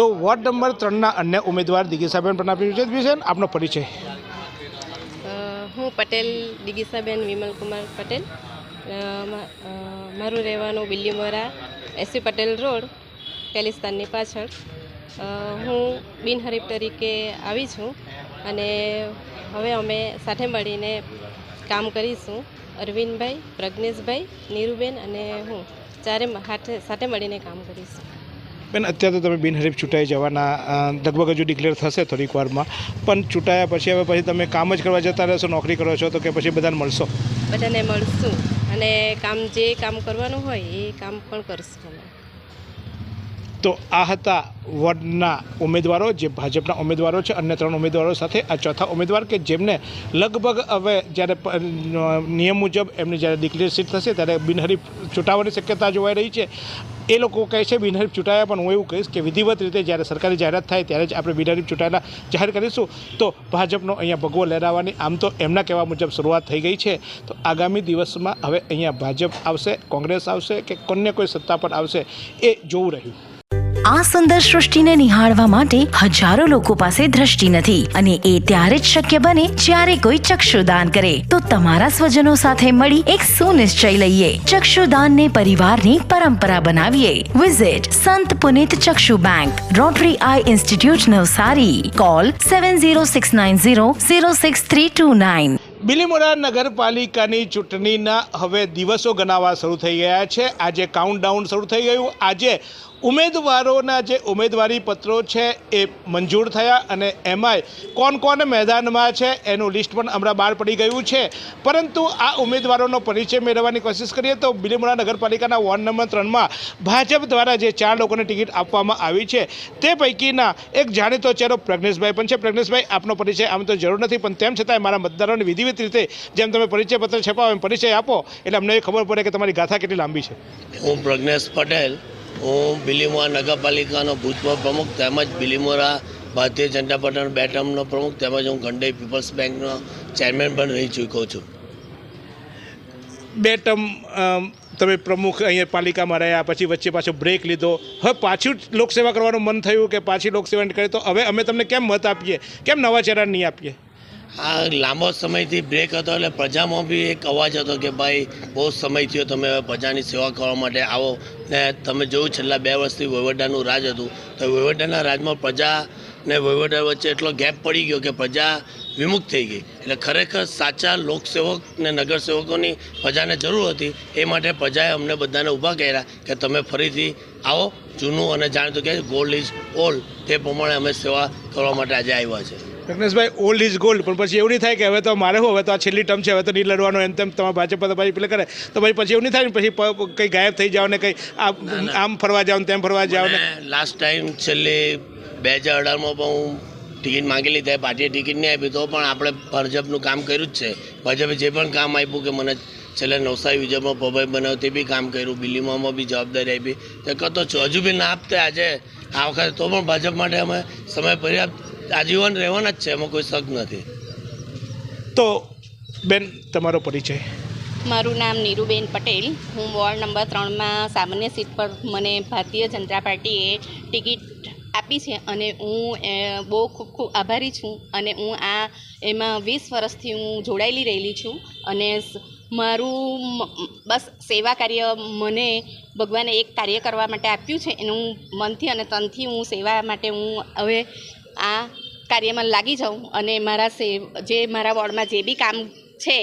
તો ward number ત્રણના અન્ય ઉમેદવાર દિગીસાબેન પણ આપણી વિશે વિશે આપનો પરિચય. હું પટેલ, દિગીસાબેન વિમલકુમાર પટેલ. મારું રહેવાનું બિલ્લીમોરા એસવી પટેલ રોડ, પેલિસ્તાનની પાછળ. હું બિનહરીફ તરીકે આવી છું અને હવે અમે સાથે મળીને કામ કરીશું. અરવિંદભાઈ, પ્રજ્ઞેશભાઈ, નીરુબેન અને હું. ચારે સાથે મળીને કામ કરીશું. બેન અત્યારે તો તમે બિનહરીફ ચૂંટાઈ જવાના લગભગ હજુ ડિક્લેર થશે થોડીક વારમાં. પણ ચૂંટાયા પછી હવે પછી તમે કામ જ કરવા જતા રહેશો નોકરી કરો છો તો કે પછી બધાને મળશો? બધાને મળશું. અને કામ જે કામ કરવાનું હોય એ કામ પણ કરશું તો આ હતા વોર્ડના ઉમેદવારો જે ભાજપના ઉમેદવારો છે અન્ય ત્રણ ઉમેદવારો સાથે આ ચોથા ઉમેદવાર કે જેમને લગભગ હવે જ્યારે નિયમ મુજબ એમની જ્યારે ડિક્લેર સીટ થશે ત્યારે બિનહરીફ ચૂંટાવાની શક્યતા જોવાઈ રહી છે. એ લોકો કહે છે બિનહરીફ ચૂંટાયા, પણ હું એવું કહીશ કે વિધિવત રીતે જ્યારે સરકારી જાહેરાત થાય ત્યારે જ આપણે બિનહરીફ ચૂંટાયેલા જાહેર કરીશું. તો ભાજપનો અહીંયા ભગવો લહેરાવાની, આમ તો એમના કહેવા મુજબ શરૂઆત થઈ ગઈ છે. તો આગામી દિવસમાં હવે અહીંયા ભાજપ આવશે, કોંગ્રેસ આવશે કે કોને કોઈ સત્તા પર આવશે એ જોવું રહ્યું. આ સુંદર સૃષ્ટિને નિહાળવા માટે હજારો લોકો પાસે દ્રષ્ટિ નથી અને એ ત્યારે જ શક્ય બને જ્યારે કોઈ ચક્ષુદાન કરે. તો તમારા સ્વજનો સાથે મળી એક સુનિશ્ચય લઈએ. ચક્ષુદાનને પરિવારની પરંપરા બનાવીએ. Visit Sant Punit Chakshu bank Rotary eye institute Navsari. Call seven zero six nine zero zero six three two nine Bilimora નગરપાલિકાની ચૂંટણીના હવે દિવસો ગણાવવા શરૂ થઈ ગયા છે. આજે કાઉન્ટડાઉન શરૂ થઈ ગયું. આજે ઉમેદવારોના જે ઉમેદવારી પત્રો છે એ મંજૂર થયા અને એમાંય કોણ કોણ મેદાનમાં છે એનું લિસ્ટ પણ હમણાં બહાર પડી ગયું છે. પરંતુ આ ઉમેદવારોનો પરિચય મેળવવાની કોશિશ કરીએ તો બિલીમોરા નગરપાલિકાના વોર્ડ નંબર ત્રણમાં ભાજપ દ્વારા જે ચાર લોકોને ટિકિટ આપવામાં આવી છે તે પૈકીના એક જાણીતો ચહેરો પ્રજ્ઞેશભાઈ પણ છે. પ્રજ્ઞેશભાઈ, આપનો પરિચય આમ તો જરૂર નથી, પણ તેમ છતાંય મારા મતદારોને વિધિવત રીતે જેમ તમે પરિચય પત્ર છપાવો એમ પરિચય આપો, એટલે અમને ખબર પડે કે તમારી ગાથા કેટલી લાંબી છે. હું પ્રજ્ઞેશ પટેલ હું બિલીમોરા નગરપાલિકાનો ભૂતપૂર્વ પ્રમુખ તેમજ બિલીમોરા ભારતીય જનતા પાર્ટીનો બે ટર્મનો પ્રમુખ તેમજ હું ગંડઈ પીપલ્સ બેંકનો ચેરમેન પણ રહી ચૂક્યો છું. બે ટર્મ તમે પ્રમુખ અહીંયા પાલિકામાં રહ્યા, પછી વચ્ચે પાછો બ્રેક લીધો. હવે પાછું લોકસેવા કરવાનું મન થયું કે પાછી લોકસેવા કરી તો હવે અમે તમને કેમ મત આપીએ? કેમ નવા ચેરા નહીં આપીએ? આ લાંબો સમયથી બ્રેક હતો એટલે પ્રજામાં બી એક અવાજ હતો કે ભાઈ, બહુ સમય થયો તમે પ્રજાની સેવા કરવા માટે આવો. ને તમે જોયું છેલ્લા બે વર્ષથી વહીવટાનું રાજ હતું. તો વહીવટાના રાજમાં પ્રજા ને વહીવટા વચ્ચે એટલો ગેપ પડી ગયો કે પ્રજા વિમુખ થઈ ગઈ. એટલે ખરેખર સાચા લોકસેવક ને નગરસેવકોની પ્રજાને જરૂર હતી. એ માટે પ્રજાએ અમને બધાને ઊભા કર્યા કે તમે ફરીથી આવો. જૂનું અને જાણીતું કે ગોલ્ડ ઇઝ ઓલ્ડ તે પ્રમાણે અમે સેવા કરવા માટે આજે આવ્યા છે. પ્રજ્ઞેશભાઈ ઓલ્ડ ઇઝ ગોલ્ડ પણ પછી એવું નહીં થાય કે હવે તો મારે હું હવે તો આ છેલ્લી ટર્મ છે હવે તો નહીં લડવાનું એમ તેમ તમારા ભાજપ તો પછી પેલે કરે. તો પછી પછી એવું નહીં થાય ને પછી કંઈ ગાયબ થઈ જાઓ ને કંઈ આમ ફરવા જાઓ ને તેમ ફરવા જાઓ ને. લાસ્ટ ટાઈમ છેલ્લે બે હજાર અઢારમાં પણ હું ટિકિટ માંગેલી ત્યારે પાર્ટીએ ટિકિટ નહીં આપી તો પણ આપણે ભાજપનું કામ કર્યું જ છે. ભાજપે જે પણ કામ આપ્યું કે મને છેલ્લે નવસારી વિજયમાં પભાઈ બનાવ્યો તે બી કામ કર્યું બિલીમામાં બી જવાબદારી આપી. તે કહો તો હજુ બી ના આપતે આજે આ વખતે તો પણ ભાજપ માટે અમે સમય પર્યાપ્ત આજીવન રહેવાના જ છે એમાં કોઈ શક નથી. તો બેન તમારો પરિચય. મારું નામ નીરુબેન પટેલ. હું વોર્ડ નંબર ત્રણમાં સામાન્ય સીટ પર મને ભારતીય જનતા પાર્ટીએ ટિકિટ આપી છે અને હું એ, બહુ ખૂબ ખૂબ આભારી છું અને હું આ એમાં વીસ વર્ષથી હું જોડાયેલી રહેલી છું અને મારું બસ સેવા કાર્ય મને ભગવાને એક કાર્ય કરવા માટે આપ્યું છે એનું મનથી અને તનથી હું સેવા માટે હું હવે આ કાર્યમાં લાગી જાઉં અને મારા સે જે મારા વોર્ડમાં જે બી કામ છે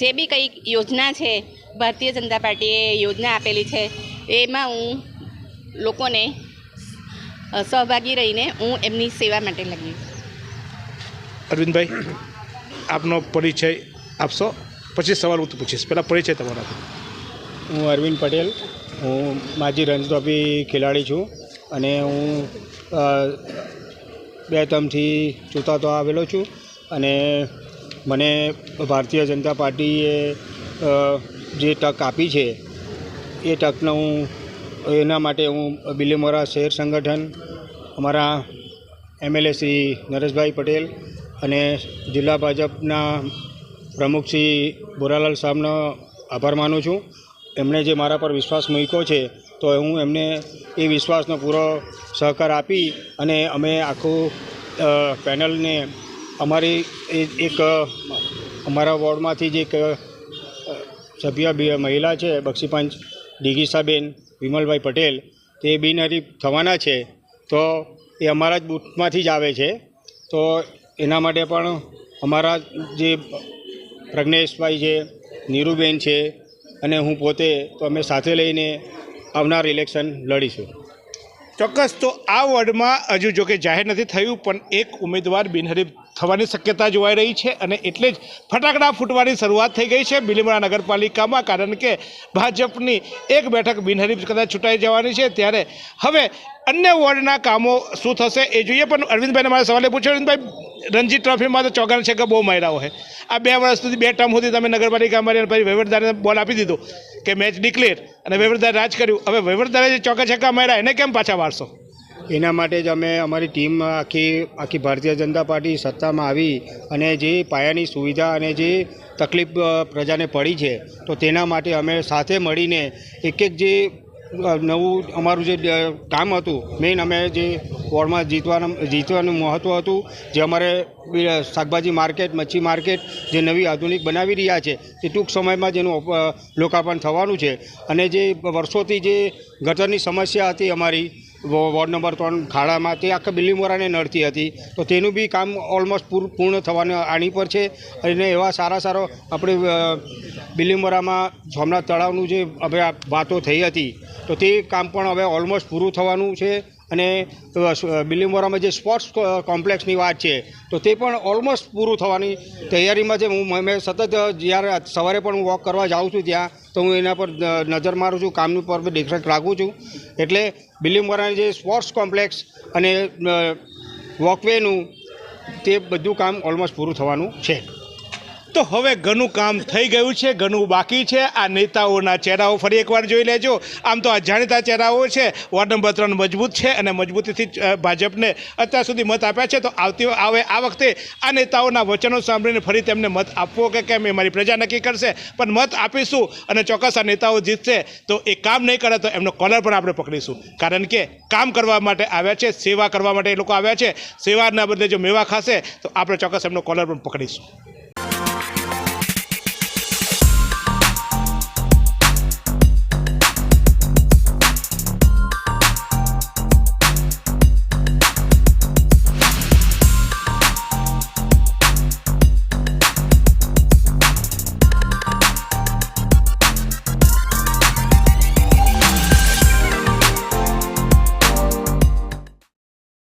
જે બી કંઈક યોજના છે ભારતીય જનતા પાર્ટીએ યોજના આપેલી છે એમાં હું લોકોને સહભાગી રહીને હું એમની સેવા માટે લાગી અરવિંદભાઈ આપનો પરિચય આપશો? પછી સવાલ હું પૂછીશ. પહેલાં પરિચય તમારો હું અરવિંદ પટેલ. હું માજી રન ટ્રોફી ખેલાડી છું અને હું બે ટર્મથી ચૂંટાતો આવેલો છું અને મને ભારતીય જનતા પાર્ટીએ જે તક આપી છે, એ તકનો હું, એના માટે હું બિલીમોરા શહેર સંગઠન, અમારા એમએલએ શ્રી નરેશભાઈ પટેલ અને જિલ્લા ભાજપના પ્રમુખ શ્રી બોરાલાલ સાહેબનો આભાર માનું છું. એમણે જે મારા પર વિશ્વાસ મૂક્યો છે, તો હું એમને એ વિશ્વાસનો પૂરો સહકાર આપી અને અમે આખું પેનલને અમારી એક અમારા વોર્ડમાંથી જે એક સભ્ય મહિલા છે, બક્ષીપંચ દિગીસાબેન વિમલભાઈ પટેલ, તે બિનહરીફ થવાના છે, તો એ અમારા જ બૂથમાંથી જ આવે છે, તો એના માટે પણ અમારા જે પ્રજ્ઞેશભાઈ છે, નીરુબેન છે અને હું પોતે તો અમે સાથે લઈને આવનાર ઇલેક્શન લડીશું. ચોક્કસ, તો આ વોર્ડમાં હજુ જોકે જાહેર નથી થયું, પણ એક ઉમેદવાર બિનહરીફ થવાની શક્યતા જોવાઈ રહી છે અને એટલે જ ફટાકડા ફૂટવાની શરૂઆત થઈ ગઈ છે બિલીમોરા નગરપાલિકામાં, કારણ કે ભાજપની એક બેઠક બિનહરીફ કદાચ છૂટાઈ જવાની છે. ત્યારે હવે અન્ય વોર્ડના કામો શું થશે એ જોઈએ, પણ અરવિંદભાઈને મારા સવાલે પૂછ્યો, અરવિંદભાઈ રણજી ટ્રોફીમાં તો ચોગાન છે કે બહુ માર્યા હોય. આ બે વર્ષ સુધી બે ટર્મ સુધી તમે નગરપાલિકામાં રહ્યા પછી વહીવટદારને બોલ આપી દીધો કે મેચ ડિક્લેર અને વહીવટદાર રાજ કર્યું. હવે વહીવટદારે જે ચોકા છક્કા માર્યા, એને કેમ પાછા વારશો? એના માટે જ અમે અમારી ટીમ આખી આખી ભારતીય જનતા પાર્ટી સત્તામાં આવી અને જે પાયાની સુવિધા અને જે તકલીફ પ્રજાને પડી છે, તો તેના માટે અમે સાથે મળીને એક એક જે નવું અમારું જે કામ હતું, મેઇન અમે જે વોર્ડમાં જીતવાનું જીતવાનું મહત્ત્વ હતું. જે અમારે શાકભાજી માર્કેટ મચ્છી માર્કેટ જે નવી આધુનિક બનાવી રહ્યા છે તે ટૂંક સમયમાં જ એનું અ, લોકાર્પણ થવાનું છે. અને જે વર્ષોથી જે ગટરની સમસ્યા હતી અમારી વોર્ડ નંબર ત્રણ ખાડામાં તે આખા બિલીમોરાને નડતી હતી. તો તેનું બી કામ ઓલમોસ્ટ પૂર્ણ થવાનું આની પર છે. અને એવા સારા સારો આપણે બિલીમોરામાં સોમનાથ તળાવનું જે હવે વાતો થઈ હતી તો તે કામ પણ હવે ઓલમોસ્ટ પૂરું થવાનું છે અને સ- જે સ્પોર્ટ્સ કોમ્પ્લેક્સની વાત છે, તો તે પણ ઓલમોસ્ટ પૂરું થવાની તૈયારીમાં છે. હું, મેં સતત જ્યારે સવારે પણ હું વોક કરવા જાઉં છું ત્યાં, તો હું એના પર નજર મારું છું, કામનું પર દેખરેખ રાખું છું. એટલે બિલ્લીમોરાની જે સ્પોર્ટ્સ કોમ્પ્લેક્સ અને વોકવેનું તે બધું કામ ઓલમોસ્ટ પૂરું થવાનું છે. તો હવે ઘણું કામ થઈ ગયું છે, ઘણું બાકી છે. આ નેતાઓના ચહેરાઓ ફરી એકવાર જોઈ લેજો. આમ તો આ જાણીતા ચહેરાઓ છે, વોર્ડ નંબર ત્રણ મજબૂત છે અને મજબૂતીથી ભાજપને અત્યાર સુધી મત આપ્યા છે. તો આવતી આવે આ વખતે આ નેતાઓના વચનો સાંભળીને ફરી તેમને મત આપવો કે કેમ એ મારી પ્રજા નક્કી કરશે. પણ મત આપીશું અને ચોક્કસ આ નેતાઓ જીતશે, તો એ કામ નહીં કરે તો એમનો કોલર પણ આપણે પકડીશું. કારણ કે કામ કરવા માટે આવ્યા છે, સેવા કરવા માટે એ લોકો આવ્યા છે. સેવાના બદલે જો મેવા ખાશે, તો આપણે ચોક્કસ એમનો કોલર પણ પકડીશું.